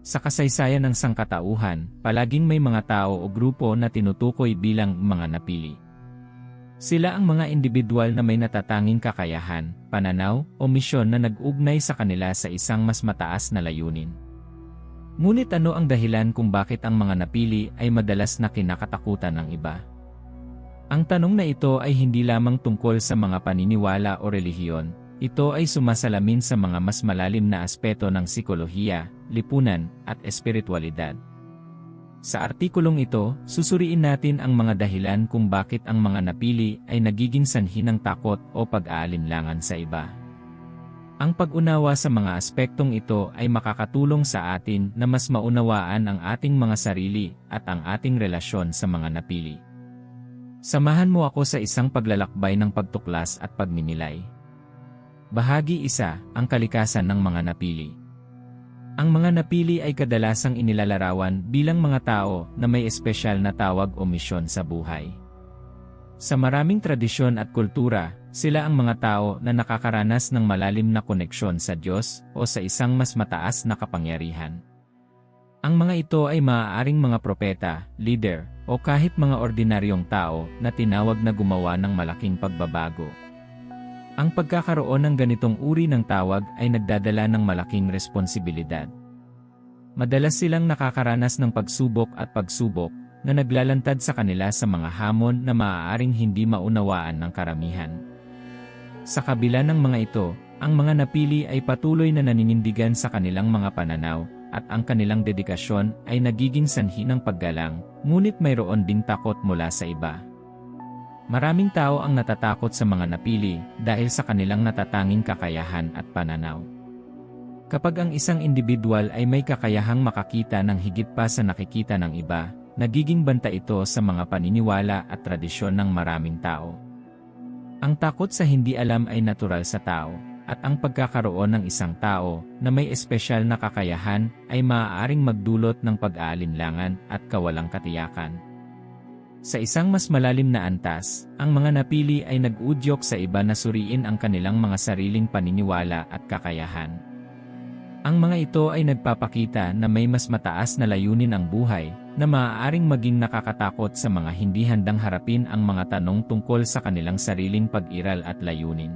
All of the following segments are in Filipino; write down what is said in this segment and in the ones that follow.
Sa kasaysayan ng sangkatauhan, palaging may mga tao o grupo na tinutukoy bilang mga napili. Sila ang mga individual na may natatanging kakayahan, pananaw, o misyon na nag-ugnay sa kanila sa isang mas mataas na layunin. Ngunit ano ang dahilan kung bakit ang mga napili ay madalas na kinakatakutan ng iba? Ang tanong na ito ay hindi lamang tungkol sa mga paniniwala o relihiyon, ito ay sumasalamin sa mga mas malalim na aspeto ng psikolohiya, lipunan, at espiritualidad. Sa artikulong ito, susuriin natin ang mga dahilan kung bakit ang mga napili ay nagiging sanhi ng takot o pag-aalinlangan sa iba. Ang pag-unawa sa mga aspektong ito ay makakatulong sa atin na mas maunawaan ang ating mga sarili at ang ating relasyon sa mga napili. Samahan mo ako sa isang paglalakbay ng pagtuklas at pagninilay. Bahagi isa, ang kalikasan ng mga napili. Ang mga napili ay kadalasang inilalarawan bilang mga tao na may espesyal na tawag o misyon sa buhay. Sa maraming tradisyon at kultura, sila ang mga tao na nakakaranas ng malalim na koneksyon sa Diyos o sa isang mas mataas na kapangyarihan. Ang mga ito ay maaaring mga propeta, leader, o kahit mga ordinaryong tao na tinawag na gumawa ng malaking pagbabago. Ang pagkakaroon ng ganitong uri ng tawag ay nagdadala ng malaking responsibilidad. Madalas silang nakakaranas ng pagsubok at pagsubok na naglalantad sa kanila sa mga hamon na maaaring hindi maunawaan ng karamihan. Sa kabila ng mga ito, ang mga napili ay patuloy na naninindigan sa kanilang mga pananaw, at ang kanilang dedikasyon ay nagiging sanhi ng paggalang, ngunit mayroon ding takot mula sa iba. Maraming tao ang natatakot sa mga napili dahil sa kanilang natatanging kakayahan at pananaw. Kapag ang isang individual ay may kakayahang makakita ng higit pa sa nakikita ng iba, nagiging banta ito sa mga paniniwala at tradisyon ng maraming tao. Ang takot sa hindi alam ay natural sa tao, at ang pagkakaroon ng isang tao na may espesyal na kakayahan ay maaaring magdulot ng pag-aalinlangan at kawalang katiyakan. Sa isang mas malalim na antas, ang mga napili ay nag-udyok sa iba na suriin ang kanilang mga sariling paniniwala at kakayahan. Ang mga ito ay nagpapakita na may mas mataas na layunin ang buhay, na maaaring maging nakakatakot sa mga hindi handang harapin ang mga tanong tungkol sa kanilang sariling pag-iral at layunin.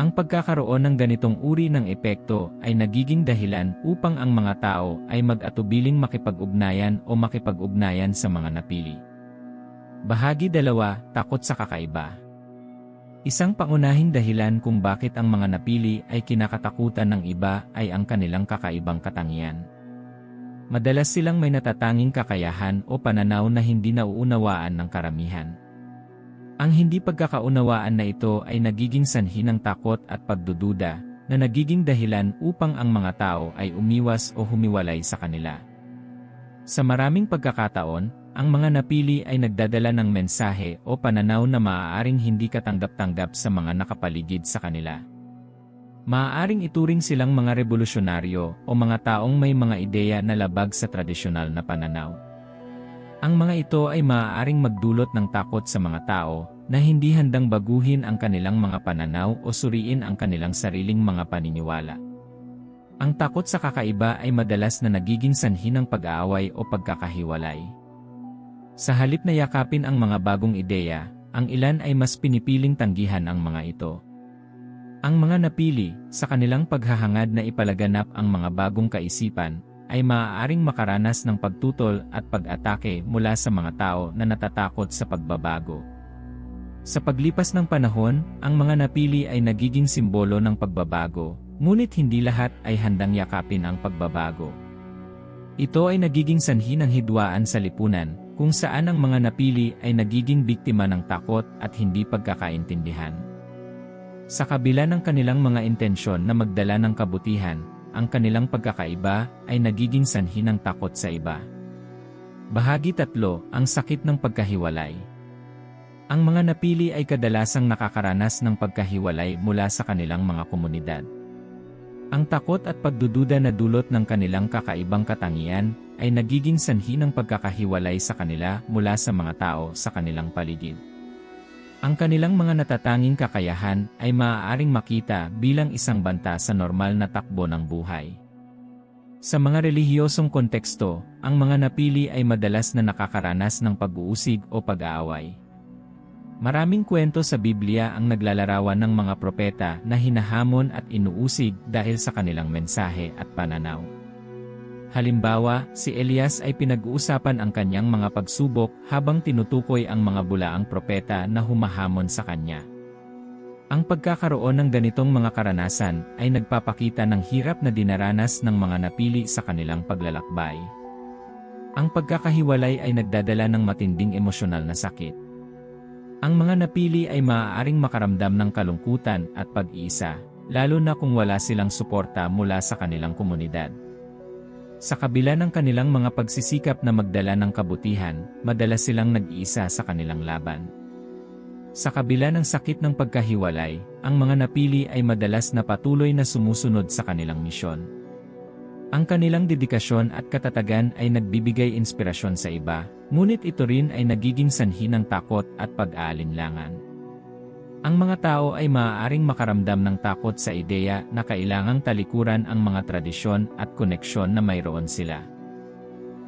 Ang pagkakaroon ng ganitong uri ng epekto ay nagiging dahilan upang ang mga tao ay mag-atubiling makipag-ugnayan o makipag-ugnayan sa mga napili. Bahagi dalawa, takot sa kakaiba. Isang pangunahing dahilan kung bakit ang mga napili ay kinakatakutan ng iba ay ang kanilang kakaibang katangian. Madalas silang may natatanging kakayahan o pananaw na hindi nauunawaan ng karamihan. Ang hindi pagkakaunawaan na ito ay nagiging sanhi ng takot at pagdududa na nagiging dahilan upang ang mga tao ay umiwas o humiwalay sa kanila. Sa maraming pagkakataon, ang mga napili ay nagdadala ng mensahe o pananaw na maaaring hindi katanggap-tanggap sa mga nakapaligid sa kanila. Maaaring ituring silang mga revolusyonaryo o mga taong may mga ideya na labag sa tradisyonal na pananaw. Ang mga ito ay maaaring magdulot ng takot sa mga tao na hindi handang baguhin ang kanilang mga pananaw o suriin ang kanilang sariling mga paniniwala. Ang takot sa kakaiba ay madalas na nagiging sanhi ng pag-aaway o pagkakahiwalay. Sa halip na yakapin ang mga bagong ideya, ang ilan ay mas pinipiling tanggihan ang mga ito. Ang mga napili, sa kanilang paghahangad na ipalaganap ang mga bagong kaisipan, ay maaaring makaranas ng pagtutol at pag-atake mula sa mga tao na natatakot sa pagbabago. Sa paglipas ng panahon, ang mga napili ay nagiging simbolo ng pagbabago, ngunit hindi lahat ay handang yakapin ang pagbabago. Ito ay nagiging sanhi ng hidwaan sa lipunan, kung saan ang mga napili ay nagiging biktima ng takot at hindi pagkakaintindihan. Sa kabila ng kanilang mga intensyon na magdala ng kabutihan, ang kanilang pagkakaiba ay nagiging sanhi ng takot sa iba. Bahagi tatlo, ang sakit ng pagkahiwalay. Ang mga napili ay kadalasang nakakaranas ng pagkahiwalay mula sa kanilang mga komunidad. Ang takot at pagdududa na dulot ng kanilang kakaibang katangian ay nagiging sanhi ng pagkakahiwalay sa kanila mula sa mga tao sa kanilang paligid. Ang kanilang mga natatanging kakayahan ay maaaring makita bilang isang banta sa normal na takbo ng buhay. Sa mga relihiyosong konteksto, ang mga napili ay madalas na nakakaranas ng pag-uusig o pag-aaway. Maraming kwento sa Biblia ang naglalarawan ng mga propeta na hinahamon at inuusig dahil sa kanilang mensahe at pananaw. Halimbawa, si Elias ay pinag-uusapan ang kanyang mga pagsubok habang tinutukoy ang mga bulaang propeta na humahamon sa kanya. Ang pagkakaroon ng ganitong mga karanasan ay nagpapakita ng hirap na dinaranas ng mga napili sa kanilang paglalakbay. Ang pagkakahiwalay ay nagdadala ng matinding emosyonal na sakit. Ang mga napili ay maaaring makaramdam ng kalungkutan at pag-iisa, lalo na kung wala silang suporta mula sa kanilang komunidad. Sa kabila ng kanilang mga pagsisikap na magdala ng kabutihan, madalas silang nag-iisa sa kanilang laban. Sa kabila ng sakit ng pagkahiwalay, ang mga napili ay madalas na patuloy na sumusunod sa kanilang misyon. Ang kanilang dedikasyon at katatagan ay nagbibigay inspirasyon sa iba, ngunit ito rin ay nagiging sanhi ng takot at pag-aalinlangan. Ang mga tao ay maaaring makaramdam ng takot sa ideya na kailangang talikuran ang mga tradisyon at koneksyon na mayroon sila.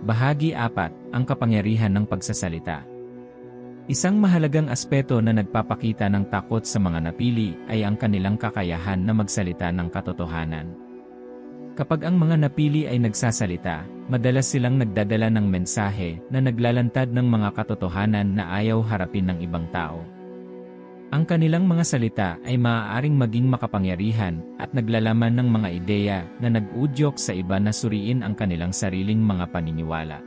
Bahagi 4, ang kapangyarihan ng pagsasalita. Isang mahalagang aspeto na nagpapakita ng takot sa mga napili ay ang kanilang kakayahan na magsalita ng katotohanan. Kapag ang mga napili ay nagsasalita, madalas silang nagdadala ng mensahe na naglalantad ng mga katotohanan na ayaw harapin ng ibang tao. Ang kanilang mga salita ay maaaring maging makapangyarihan at naglalaman ng mga ideya na nag-udyok sa iba na suriin ang kanilang sariling mga paniniwala.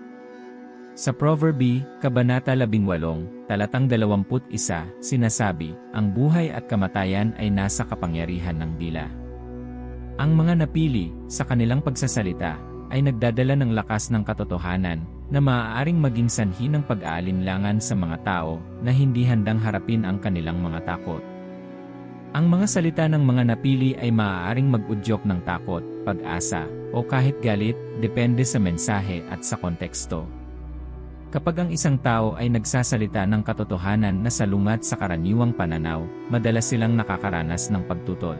Sa Proverby, Kabanata 18, talatang 21, sinasabi, ang buhay at kamatayan ay nasa kapangyarihan ng dila. Ang mga napili, sa kanilang pagsasalita, ay nagdadala ng lakas ng katotohanan, na maaaring maging sanhi ng pag-aalinlangan sa mga tao na hindi handang harapin ang kanilang mga takot. Ang mga salita ng mga napili ay maaaring mag-udyok ng takot, pag-asa, o kahit galit, depende sa mensahe at sa konteksto. Kapag ang isang tao ay nagsasalita ng katotohanan na salungat sa karaniwang pananaw, madalas silang nakakaranas ng pagtutol.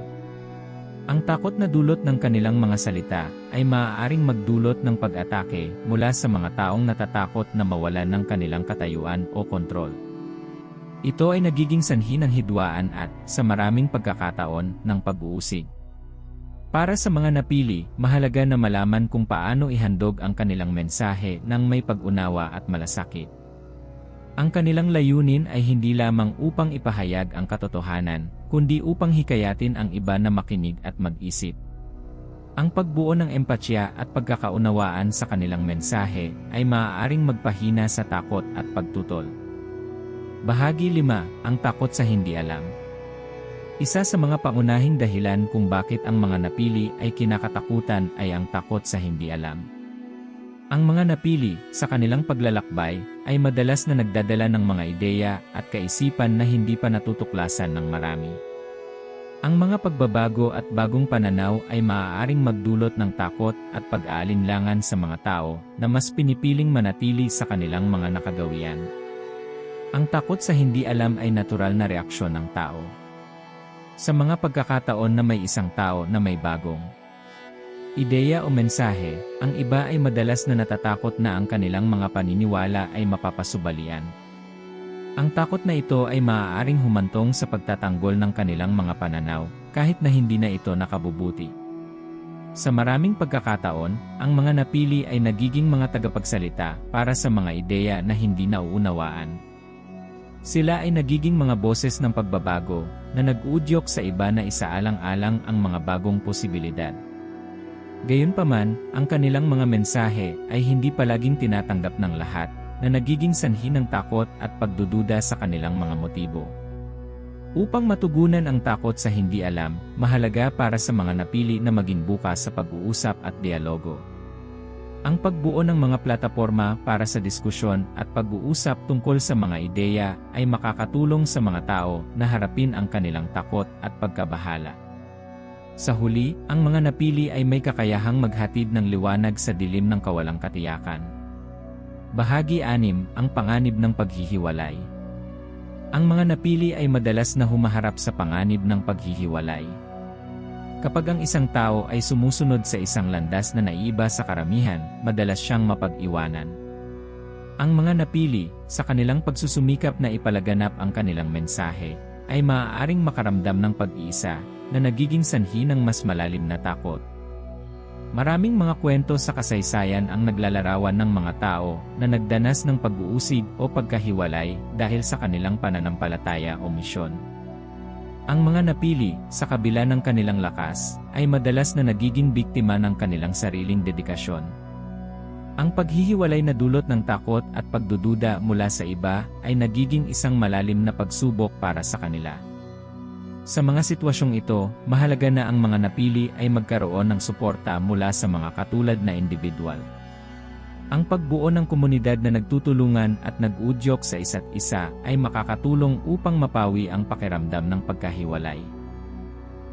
Ang takot na dulot ng kanilang mga salita ay maaaring magdulot ng pag-atake mula sa mga taong natatakot na mawalan ng kanilang katayuan o kontrol. Ito ay nagiging sanhi ng hidwaan at, sa maraming pagkakataon, ng pag-uusig. Para sa mga napili, mahalaga na malaman kung paano ihandog ang kanilang mensahe ng may pag-unawa at malasakit. Ang kanilang layunin ay hindi lamang upang ipahayag ang katotohanan, kundi upang hikayatin ang iba na makinig at mag-isip. Ang pagbuo ng empatya at pagkakaunawaan sa kanilang mensahe ay maaaring magpahina sa takot at pagtutol. Bahagi 5, ang takot sa hindi alam. Isa sa mga pangunahing dahilan kung bakit ang mga napili ay kinakatakutan ay ang takot sa hindi alam. Ang mga napili sa kanilang paglalakbay ay madalas na nagdadala ng mga ideya at kaisipan na hindi pa natutuklasan ng marami. Ang mga pagbabago at bagong pananaw ay maaaring magdulot ng takot at pag-aalinlangan sa mga tao na mas pinipiling manatili sa kanilang mga nakagawian. Ang takot sa hindi alam ay natural na reaksyon ng tao. Sa mga pagkakataon na may isang tao na may bagong ideya o mensahe, ang iba ay madalas na natatakot na ang kanilang mga paniniwala ay mapapasubalian. Ang takot na ito ay maaaring humantong sa pagtatanggol ng kanilang mga pananaw, kahit na hindi na ito nakabubuti. Sa maraming pagkakataon, ang mga napili ay nagiging mga tagapagsalita para sa mga ideya na hindi nauunawaan. Sila ay nagiging mga boses ng pagbabago na nag-udyok sa iba na isaalang-alang ang mga bagong posibilidad. Gayunpaman, ang kanilang mga mensahe ay hindi palaging tinatanggap ng lahat, na nagiging sanhi ng takot at pagdududa sa kanilang mga motibo. Upang matugunan ang takot sa hindi alam, mahalaga para sa mga napili na maging bukas sa pag-uusap at dialogo. Ang pagbuo ng mga plataporma para sa diskusyon at pag-uusap tungkol sa mga ideya ay makakatulong sa mga tao na harapin ang kanilang takot at pagkabahala. Sa huli, ang mga napili ay may kakayahang maghatid ng liwanag sa dilim ng kawalang katiyakan. Bahagi 6, ang panganib ng paghihiwalay. Ang mga napili ay madalas na humaharap sa panganib ng paghihiwalay. Kapag ang isang tao ay sumusunod sa isang landas na naiiba sa karamihan, madalas siyang mapag-iwanan. Ang mga napili, sa kanilang pagsusumikap na ipalaganap ang kanilang mensahe, ay maaaring makaramdam ng pag-iisa na nagiging sanhi ng mas malalim na takot. Maraming mga kwento sa kasaysayan ang naglalarawan ng mga tao na nagdanas ng pag-uusig o pagkahiwalay dahil sa kanilang pananampalataya o misyon. Ang mga napili, sa kabila ng kanilang lakas, ay madalas na nagiging biktima ng kanilang sariling dedikasyon. Ang paghihiwalay na dulot ng takot at pagdududa mula sa iba ay nagiging isang malalim na pagsubok para sa kanila. Sa mga sitwasyong ito, mahalaga na ang mga napili ay magkaroon ng suporta mula sa mga katulad na individual. Ang pagbuo ng komunidad na nagtutulungan at nag-udyok sa isa't isa ay makakatulong upang mapawi ang pakiramdam ng pagkahiwalay.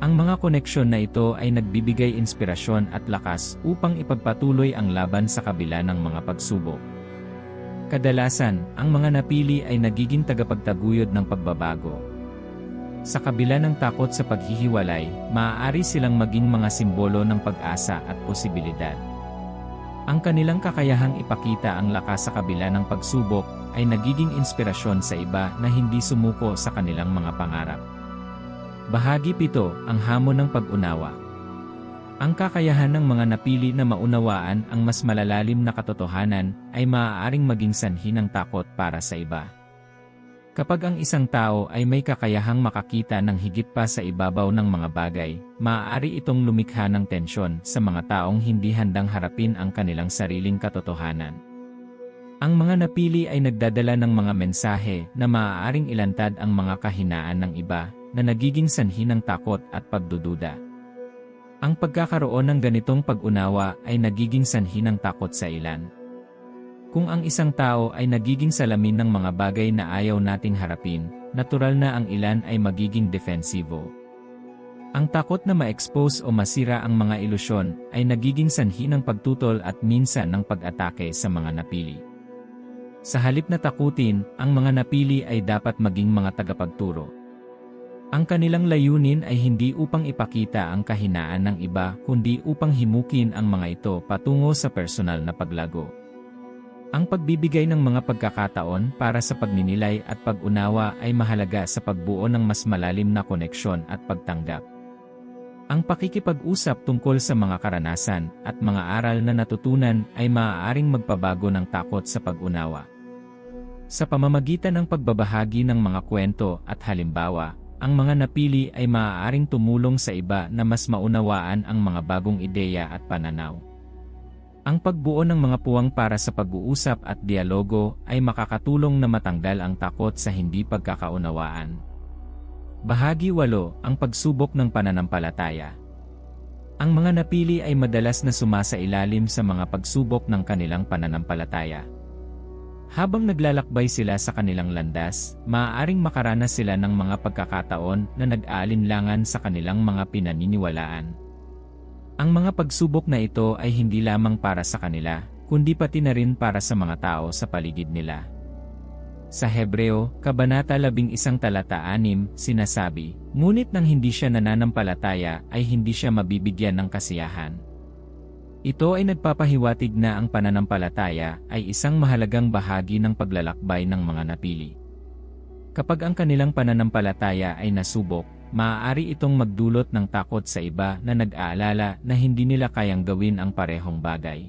Ang mga koneksyon na ito ay nagbibigay inspirasyon at lakas upang ipagpatuloy ang laban sa kabila ng mga pagsubok. Kadalasan, ang mga napili ay nagiging tagapagtaguyod ng pagbabago. Sa kabila ng takot sa paghihiwalay, maaari silang maging mga simbolo ng pag-asa at posibilidad. Ang kanilang kakayahang ipakita ang lakas sa kabila ng pagsubok ay nagiging inspirasyon sa iba na hindi sumuko sa kanilang mga pangarap. Bahagi pito, ang hamon ng pag-unawa. Ang kakayahan ng mga napili na maunawaan ang mas malalalim na katotohanan ay maaaring maging sanhi ng takot para sa iba. Kapag ang isang tao ay may kakayahang makakita ng higit pa sa ibabaw ng mga bagay, maaari itong lumikha ng tensyon sa mga taong hindi handang harapin ang kanilang sariling katotohanan. Ang mga napili ay nagdadala ng mga mensahe na maaaring ilantad ang mga kahinaan ng iba na nagiging sanhi ng takot at pagdududa. Ang pagkakaroon ng ganitong pag-unawa ay nagiging sanhi ng takot sa ilan. Kung ang isang tao ay nagiging salamin ng mga bagay na ayaw nating harapin, natural na ang ilan ay magiging defensivo. Ang takot na ma-expose o masira ang mga ilusyon ay nagiging sanhi ng pagtutol at minsan ng pag-atake sa mga napili. Sa halip na takutin, ang mga napili ay dapat maging mga tagapagturo. Ang kanilang layunin ay hindi upang ipakita ang kahinaan ng iba kundi upang himukin ang mga ito patungo sa personal na paglago. Ang pagbibigay ng mga pagkakataon para sa pagninilay at pag-unawa ay mahalaga sa pagbuo ng mas malalim na koneksyon at pagtanggap. Ang pakikipag-usap tungkol sa mga karanasan at mga aral na natutunan ay maaaring magpabago ng takot sa pag-unawa. Sa pamamagitan ng pagbabahagi ng mga kwento at halimbawa, ang mga napili ay maaaring tumulong sa iba na mas maunawaan ang mga bagong ideya at pananaw. Ang pagbuo ng mga puwang para sa pag-uusap at dialogo ay makakatulong na matanggal ang takot sa hindi pagkakaunawaan. Bahagi 8, ang pagsubok ng pananampalataya. Ang mga napili ay madalas na sumasailalim sa mga pagsubok ng kanilang pananampalataya. Habang naglalakbay sila sa kanilang landas, maaaring makaranas sila ng mga pagkakataon na nag-aalinlangan sa kanilang mga pinaniniwalaan. Ang mga pagsubok na ito ay hindi lamang para sa kanila, kundi pati na rin para sa mga tao sa paligid nila. Sa Hebreo, Kabanata 11 talata 6, sinasabi, Ngunit nang hindi siya nananampalataya ay hindi siya mabibigyan ng kasiyahan. Ito ay nagpapahiwatig na ang pananampalataya ay isang mahalagang bahagi ng paglalakbay ng mga napili. Kapag ang kanilang pananampalataya ay nasubok, maaari itong magdulot ng takot sa iba na nag-aalala na hindi nila kayang gawin ang parehong bagay.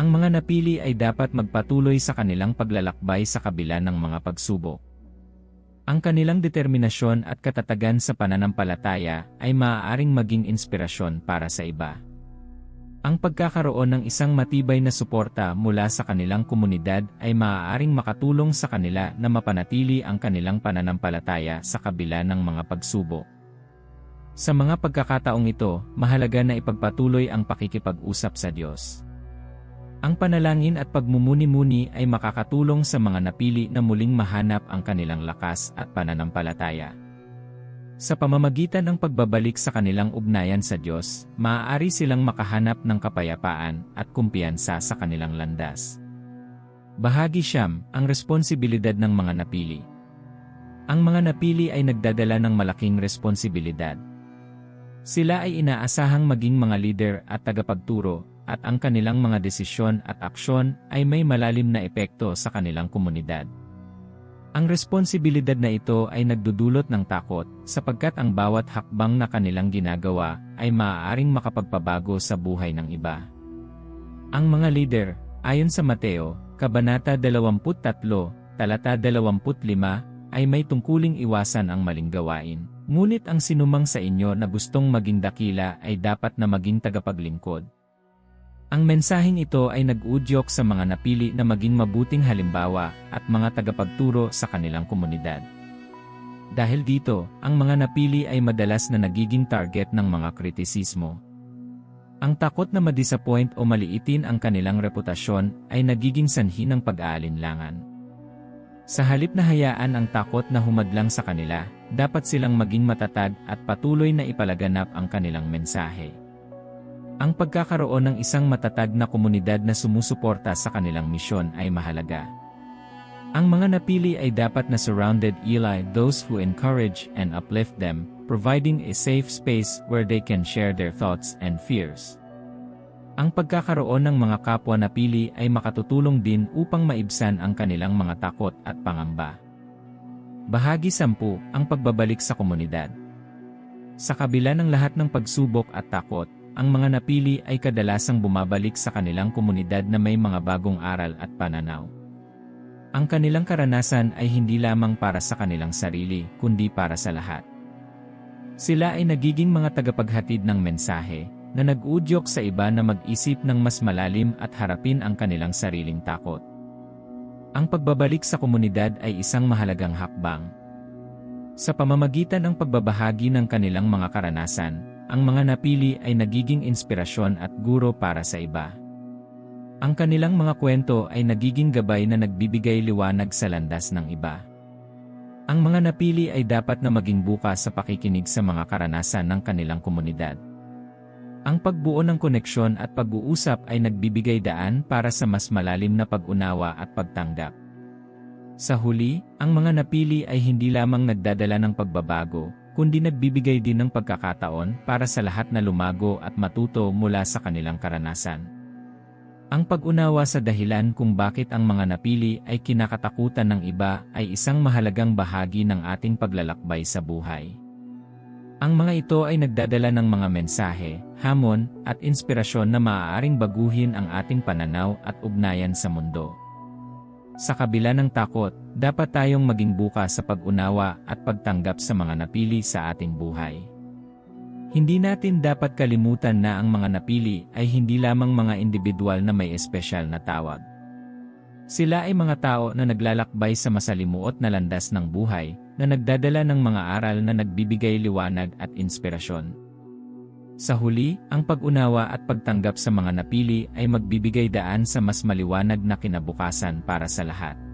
Ang mga napili ay dapat magpatuloy sa kanilang paglalakbay sa kabila ng mga pagsubok. Ang kanilang determinasyon at katatagan sa pananampalataya ay maaaring maging inspirasyon para sa iba. Ang pagkakaroon ng isang matibay na suporta mula sa kanilang komunidad ay maaaring makatulong sa kanila na mapanatili ang kanilang pananampalataya sa kabila ng mga pagsubok. Sa mga pagkakataong ito, mahalaga na ipagpatuloy ang pakikipag-usap sa Diyos. Ang panalangin at pagmumuni-muni ay makakatulong sa mga napili na muling mahanap ang kanilang lakas at pananampalataya. Sa pamamagitan ng pagbabalik sa kanilang ugnayan sa Diyos, maaari silang makahanap ng kapayapaan at kumpiyansa sa kanilang landas. Bahagi siyam, ang responsibilidad ng mga napili. Ang mga napili ay nagdadala ng malaking responsibilidad. Sila ay inaasahang maging mga leader at tagapagturo, at ang kanilang mga desisyon at aksyon ay may malalim na epekto sa kanilang komunidad. Ang responsibilidad na ito ay nagdudulot ng takot sapagkat ang bawat hakbang na kanilang ginagawa ay maaaring makapagpabago sa buhay ng iba. Ang mga leader, ayon sa Mateo, Kabanata 23, Talata 25, ay may tungkuling iwasan ang maling gawain. Ngunit ang sinumang sa inyo na gustong maging dakila ay dapat na maging tagapaglingkod. Ang mensaheng ito ay nag-udyok sa mga napili na maging mabuting halimbawa at mga tagapagturo sa kanilang komunidad. Dahil dito, ang mga napili ay madalas na nagiging target ng mga kritisismo. Ang takot na madisappoint o maliitin ang kanilang reputasyon ay nagiging sanhi ng pag-aalinlangan. Sa halip na hayaan ang takot na humadlang sa kanila, dapat silang maging matatag at patuloy na ipalaganap ang kanilang mensahe. Ang pagkakaroon ng isang matatag na komunidad na sumusuporta sa kanilang misyon ay mahalaga. Ang mga napili ay dapat na surrounded Eli those who encourage and uplift them, providing a safe space where they can share their thoughts and fears. Ang pagkakaroon ng mga kapwa napili ay makatutulong din upang maibsan ang kanilang mga takot at pangamba. Bahagi 10 ang pagbabalik sa komunidad. Sa kabila ng lahat ng pagsubok at takot, ang mga napili ay kadalasang bumabalik sa kanilang komunidad na may mga bagong aral at pananaw. Ang kanilang karanasan ay hindi lamang para sa kanilang sarili, kundi para sa lahat. Sila ay nagiging mga tagapaghatid ng mensahe, na nag-udyok sa iba na mag-isip ng mas malalim at harapin ang kanilang sariling takot. Ang pagbabalik sa komunidad ay isang mahalagang hakbang. Sa pamamagitan ng pagbabahagi ng kanilang mga karanasan, ang mga napili ay nagiging inspirasyon at guro para sa iba. Ang kanilang mga kwento ay nagiging gabay na nagbibigay liwanag sa landas ng iba. Ang mga napili ay dapat na maging bukas sa pakikinig sa mga karanasan ng kanilang komunidad. Ang pagbuo ng koneksyon at pag-uusap ay nagbibigay daan para sa mas malalim na pag-unawa at pagtanggap. Sa huli, ang mga napili ay hindi lamang nagdadala ng pagbabago, kundi nagbibigay din ng pagkakataon para sa lahat na lumago at matuto mula sa kanilang karanasan. Ang pag-unawa sa dahilan kung bakit ang mga napili ay kinakatakutan ng iba ay isang mahalagang bahagi ng ating paglalakbay sa buhay. Ang mga ito ay nagdadala ng mga mensahe, hamon, at inspirasyon na maaaring baguhin ang ating pananaw at ugnayan sa mundo. Sa kabila ng takot, dapat tayong maging bukas sa pag-unawa at pagtanggap sa mga napili sa ating buhay. Hindi natin dapat kalimutan na ang mga napili ay hindi lamang mga individual na may espesyal na tawag. Sila ay mga tao na naglalakbay sa masalimuot na landas ng buhay, na nagdadala ng mga aral na nagbibigay liwanag at inspirasyon. Sa huli, ang pag-unawa at pagtanggap sa mga napili ay magbibigay daan sa mas maliwanag na kinabukasan para sa lahat.